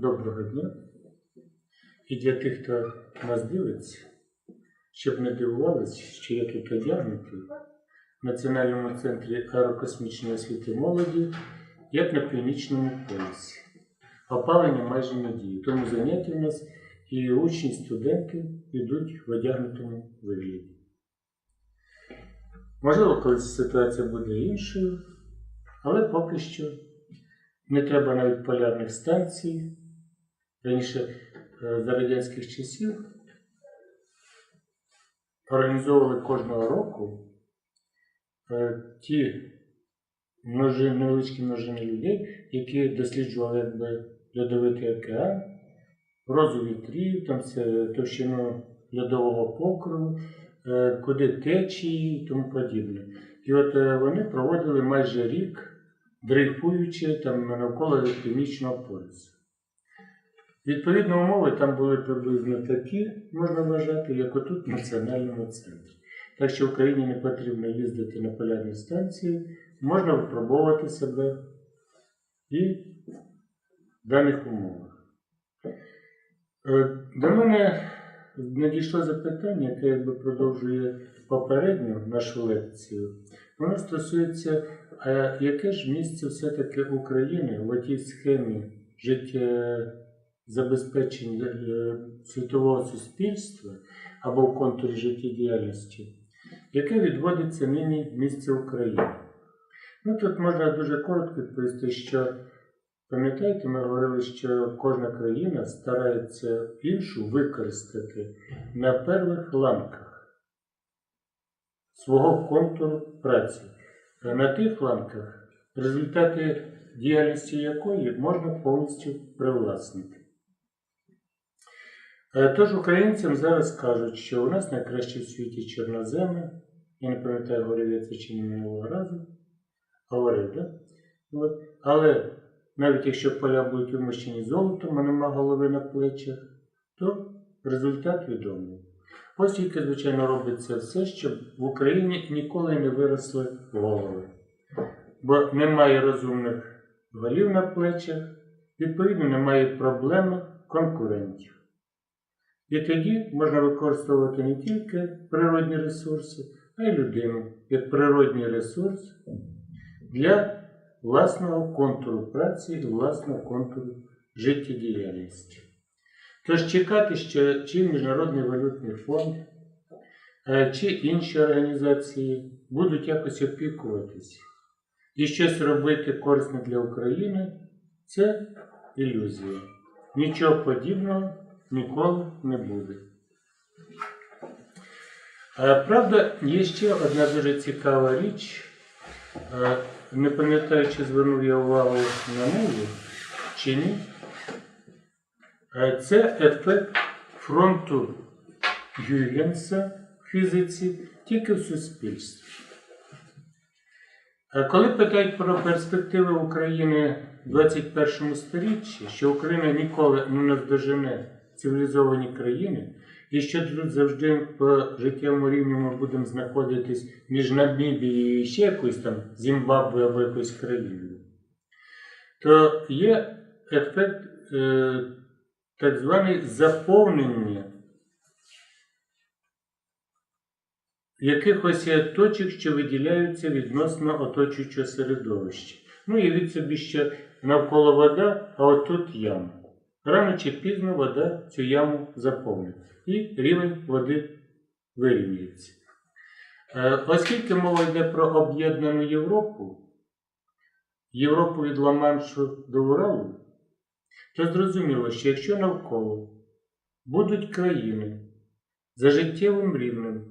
Доброго дня. І для тих, хто нас дивиться, щоб не дивувалися, що я тут одягнутий в Національному центрі аерокосмічної освіти молоді, як на північному полюсі. Опалення майже не діє. Тому заняття в нас і учні, і студенти йдуть в одягнутому вигляді. Можливо, колись ситуація буде іншою, але поки що не треба навіть полярних станцій. Раніше е, за радянських часів організовували кожного року е, ті множини, невеличкі множини людей, які досліджували льодовитий океан, розу вітрів, там товщину льодового покриву, е, куди течії і тому подібне. І от вони проводили майже рік, дрейфуючи там навколо північного полюсу. Відповідно, умови там були приблизно такі, можна вважати, як отут в національному центрі. Так що Україні не потрібно їздити на полярні станції, можна випробовувати себе і в даних умовах. Е, До мене надійшло запитання, яке якби продовжує попередню нашу лекцію. Воно стосується, а яке ж місце все-таки України в тій схемі життєзабезпечення е, світового суспільства або в контурі життєдіяльності, яке відводиться нині місце України? Ну тут можна дуже коротко відповісти, що пам'ятаєте, ми говорили, що кожна країна старається іншу використати на первих ланках свого контуру праці. На тих ланках, результати діяльності якої можна повністю привласнити. Е, Тож українцям зараз кажуть, що у нас найкраще в світі чорноземи. Я не пам'ятаю, говорив я це чи не минулого разу. Говорив, так? От. Але навіть якщо поля будуть вимощені золотом, а нема голови на плечах, то результат відомий. Ось тільки, звичайно, робиться все, щоб в Україні ніколи не виросли голови. Бо немає розумних голів на плечах, відповідно, немає проблеми конкурентів. І тоді можна використовувати не тільки природні ресурси, а й людину як природній ресурс для власного контуру праці власного контуру життєдіяльності. Тож чекати, що чи Міжнародний валютний фонд, е, чи інші організації будуть якось опікуватися і щось робити корисне для України, це ілюзія. Нічого подібного ніколи не буде. Е, Правда, є ще одна дуже цікава річ. Е, Не пам'ятаю, чи звернув я увагу на неї, чи ні. Е, Це ефект фронту Гюйгенса в фізиці тільки в суспільстві. Коли питають про перспективи України в 21 сторіччі, що Україна ніколи не наздожене цивілізовані країни, і що тут завжди по життєвому рівню ми будемо знаходитись між Намібією і ще якоюсь там Зімбабве або якоюсь країною, то є ефект е, так званий заповнення якихось точок, що виділяються відносно оточуючого середовища. Ну, явіть собі, що навколо вода, а отут яма. Рано чи пізно вода цю яму заповнить, і рівень води вирівняється. Е, Оскільки мова йде про об'єднану Європу, Європу від Ла-Маншу до Уралу, то зрозуміло, що якщо навколо будуть країни за життєвим рівнем,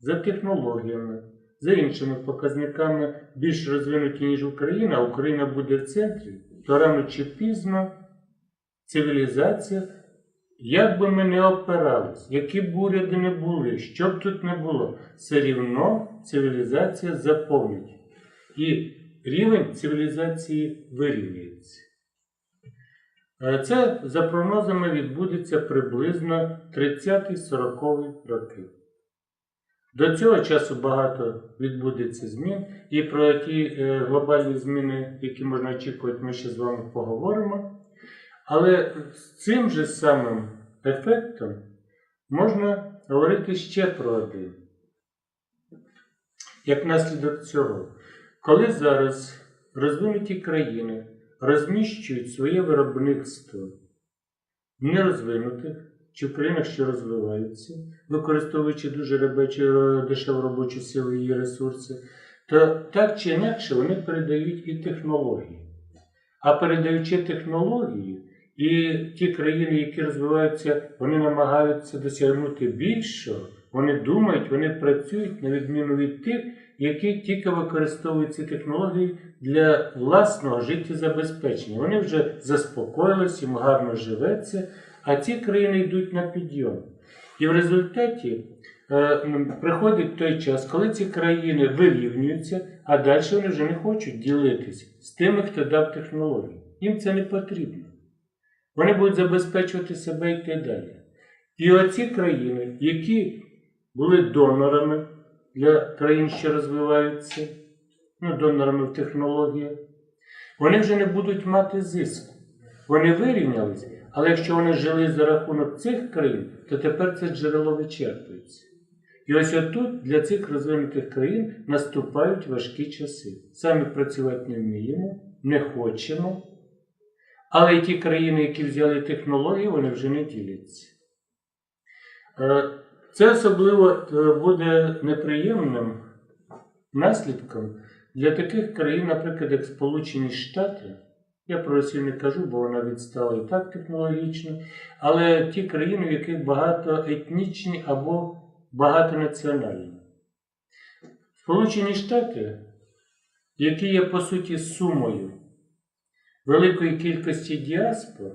за технологіями, за іншими показниками більш розвинуті, ніж Україна, а Україна буде в центрі, то рано чи пізно цивілізація, як би ми не опирались, які б уряди не були, що б тут не було, все рівно цивілізація заповнить. І рівень цивілізації вирівнюється. Е, Це за прогнозами відбудеться приблизно 30-40 роки. До цього часу багато відбудеться змін, і про ті е, глобальні зміни, які можна очікувати, ми ще з вами поговоримо. Але з цим же самим ефектом можна говорити ще про один. Як наслідок цього, коли зараз розвинуті країни розміщують своє виробництво в нерозвинутих чи в країнах, що розвиваються, використовуючи дуже дешеву робочу силу і її ресурси, то так чи інакше вони передають і технології. А передаючи технології, і ті країни, які розвиваються, вони намагаються досягнути більшого, вони думають, вони працюють на відміну від тих, які тільки використовують ці технології для власного життєзабезпечення. Вони вже заспокоїлися, їм гарно живеться, а ці країни йдуть на підйом. І в результаті е, приходить той час, коли ці країни вирівнюються, а далі вони вже не хочуть ділитись з тими, хто дав технології. Їм це не потрібно. Вони будуть забезпечувати себе і йти далі. І оці країни, які були донорами для країн, що розвиваються, ну, донорами в технологіях, вони вже не будуть мати зиску. Вони вирівнялися, але якщо вони жили за рахунок цих країн, то тепер це джерело вичерпується. І ось отут для цих розвинутих країн наступають важкі часи. Самі працювати не вміємо, не хочемо. Але й ті країни, які взяли технології, вони вже не діляться. Е, Це особливо е, буде неприємним наслідком для таких країн, наприклад, як Сполучені Штати. Я про Росію не кажу, бо вона відстала і так технологічно, але ті країни, в яких багатоетнічні або багатонаціональні. Сполучені Штати, які є по суті сумою великої кількості діаспор,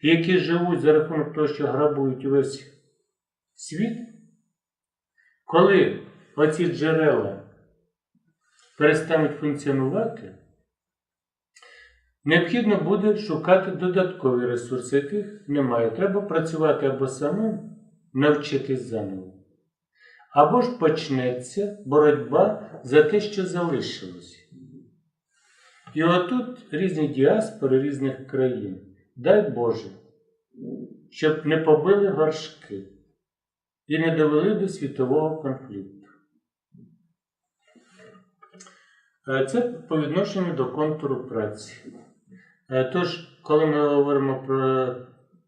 які живуть за рахунок того, що грабують увесь світ, коли оці джерела перестануть функціонувати, необхідно буде шукати додаткові ресурси, яких немає. Треба працювати або самим, навчитись заново. Або ж почнеться боротьба за те, що залишилося. І отут різні діаспори різних країн, дай Боже, щоб не побили горшки і не довели до світового конфлікту. Е, Це по відношенню до контуру праці. Е, Тож, коли ми говоримо про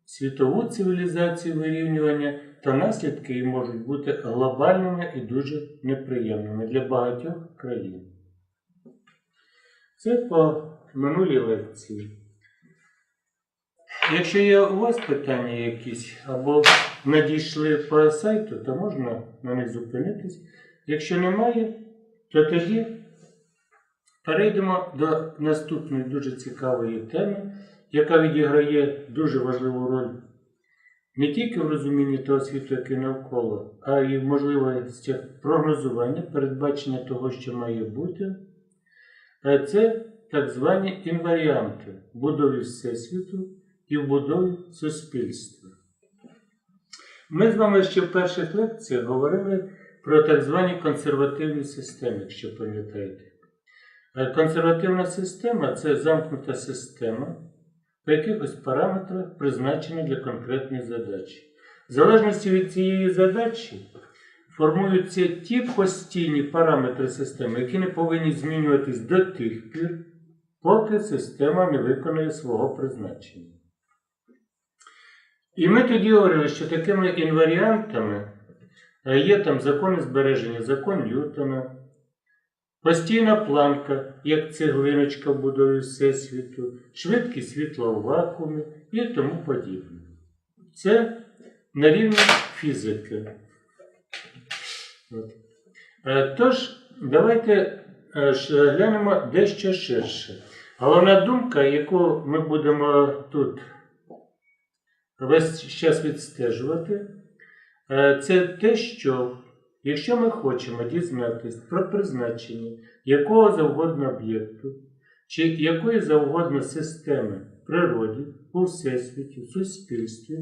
світову цивілізацію вирівнювання, то наслідки її можуть бути глобальними і дуже неприємними для багатьох країн. Це по минулій лекції. Якщо є у вас питання якісь або надійшли по сайту, то можна на них зупинитись. Якщо немає, то тоді перейдемо до наступної дуже цікавої теми, яка відіграє дуже важливу роль не тільки в розумінні того світу, який навколо, а й в можливостях прогнозування, передбачення того, що має бути. Це так звані інваріанти в будові Всесвіту і будові суспільства. Ми з вами ще в перших лекціях говорили про так звані консервативні системи, якщо пам'ятаєте. Е, Консервативна система це замкнута система, по якихось параметрах призначена для конкретної задачі. В залежності від цієї задачі формуються ті постійні параметри системи, які не повинні змінюватись до тих пір, поки система не виконує свого призначення. І ми тоді говорили, що такими інваріантами є там закони збереження, закон Ньютона, постійна планка, як цеглиночка в будові Всесвіту, швидкість світла у вакуумі і тому подібне. Це на рівні фізики. Е, Тож, давайте е, глянемо дещо ширше. Головна думка, яку ми будемо тут весь час відстежувати, е, це те, що якщо ми хочемо дізнатись про призначення якого завгодно об'єкту чи якої завгодно системи в природі, у всесвіті, в суспільстві,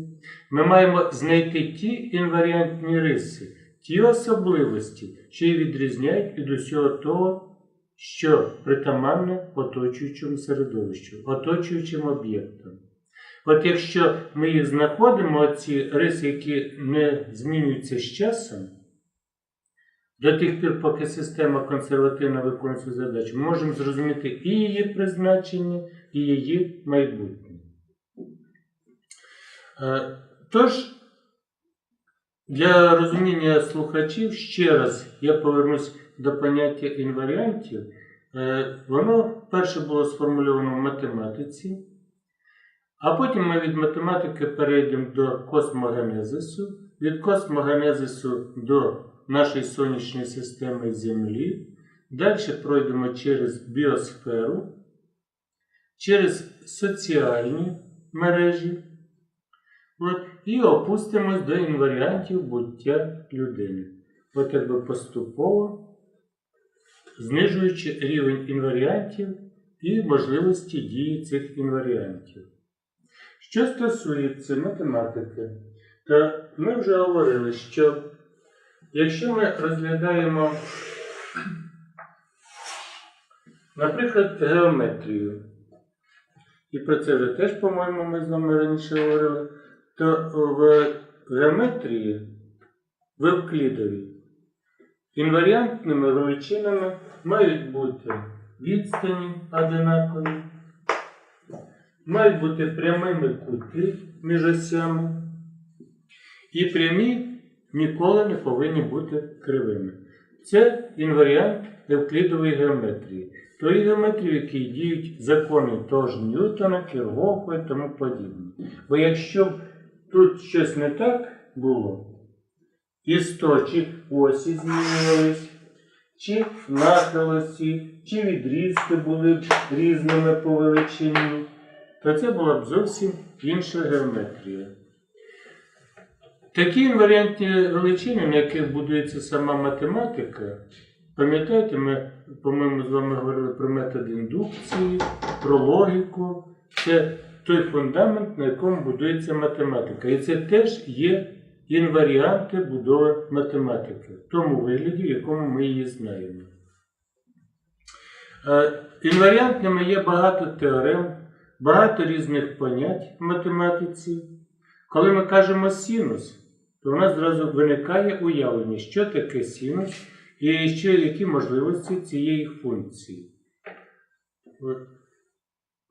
ми маємо знайти ті інваріантні риси, ті особливості, що її відрізняють від усього того, що притаманне оточуючому середовищу, оточуючим об'єктам. От якщо ми знаходимо, ці риси, які не змінюються з часом, до тих пір, поки система консервативно виконує свою задачу, ми можемо зрозуміти і її призначення, і її майбутнє. Е, Тож, для розуміння слухачів ще раз я повернусь до поняття інваріантів. Е, Воно перше було сформульовано в математиці, а потім ми від математики перейдемо до космогенезису, від космогенезису до нашої сонячної системи Землі. Далі пройдемо через біосферу, через соціальні мережі. І опустимось до інваріантів буття людини. От якби поступово знижуючи рівень інваріантів і можливості дії цих інваріантів. Що стосується математики, то ми вже говорили, що якщо ми розглядаємо, наприклад, геометрію, і про це вже теж, по-моєму, ми з вами раніше говорили, то в геометрії в Евклідові інваріантними величинами мають бути відстані одинакові, мають бути прямими кути між осями, і прямі ніколи не повинні бути кривими. Це інваріант евклідової геометрії. Тої геометрії, в якій діють закони того ж Ньютона, Кіргофа і тому подібне. Бо якщо тут щось не так було, і сто чи осі змінювались, чи нахилості, чи відрізки були б різними по величині, то це була б зовсім інша геометрія. Такі інваріантні величини, на яких будується сама математика, пам'ятаєте, ми, по-моєму, з вами говорили про метод індукції, про логіку. Це той фундамент, на якому будується математика. І це теж є інваріанти будови математики, в тому вигляді, в якому ми її знаємо. Е, Інваріантними є багато теорем, багато різних понять в математиці. Коли ми кажемо синус, то у нас зразу виникає уявлення, що таке синус і що, які можливості цієї функції.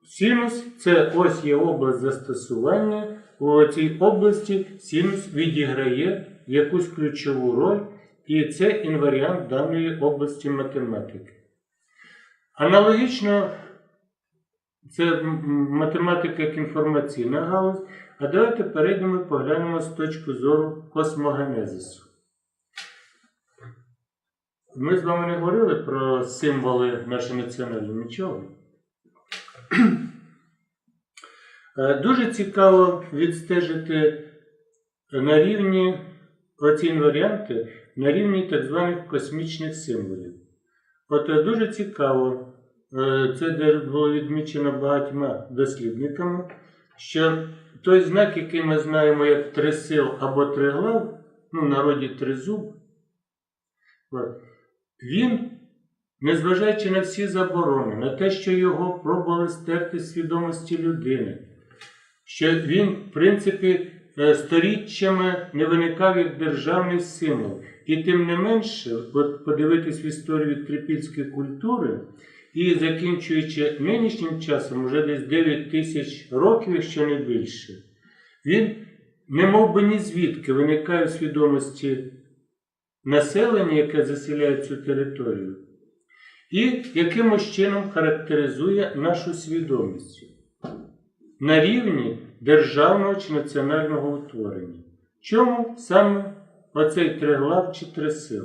Синус це ось є область застосування. У цій області синус відіграє якусь ключову роль, і це інваріант даної області математики. Аналогічно, це математика як інформаційна галузь. А давайте перейдемо і поглянемо з точки зору космогенезису. Ми з вами не говорили про символи нашої національної нічого. Е, Дуже цікаво відстежити на рівні оці інваріанти на рівні так званих космічних символів. От е, дуже цікаво, е, це було відмічено багатьма дослідниками, що той знак, який ми знаємо як трисил або триглав, ну, в народі тризуб, він, незважаючи на всі заборони, на те, що його пробували стерти свідомості людини, що він, в принципі, е, сторіччями не виникав як державний символ. І тим не менше, подивитись в історію трипільської культури, і закінчуючи нинішнім часом, вже десь 9 тисяч років, якщо не більше, він не мов би ні звідки виникає в свідомості населення, яке заселяє цю територію, і якимось чином характеризує нашу свідомість на рівні державного чи національного утворення. Чому саме оцей триглав чи трисил?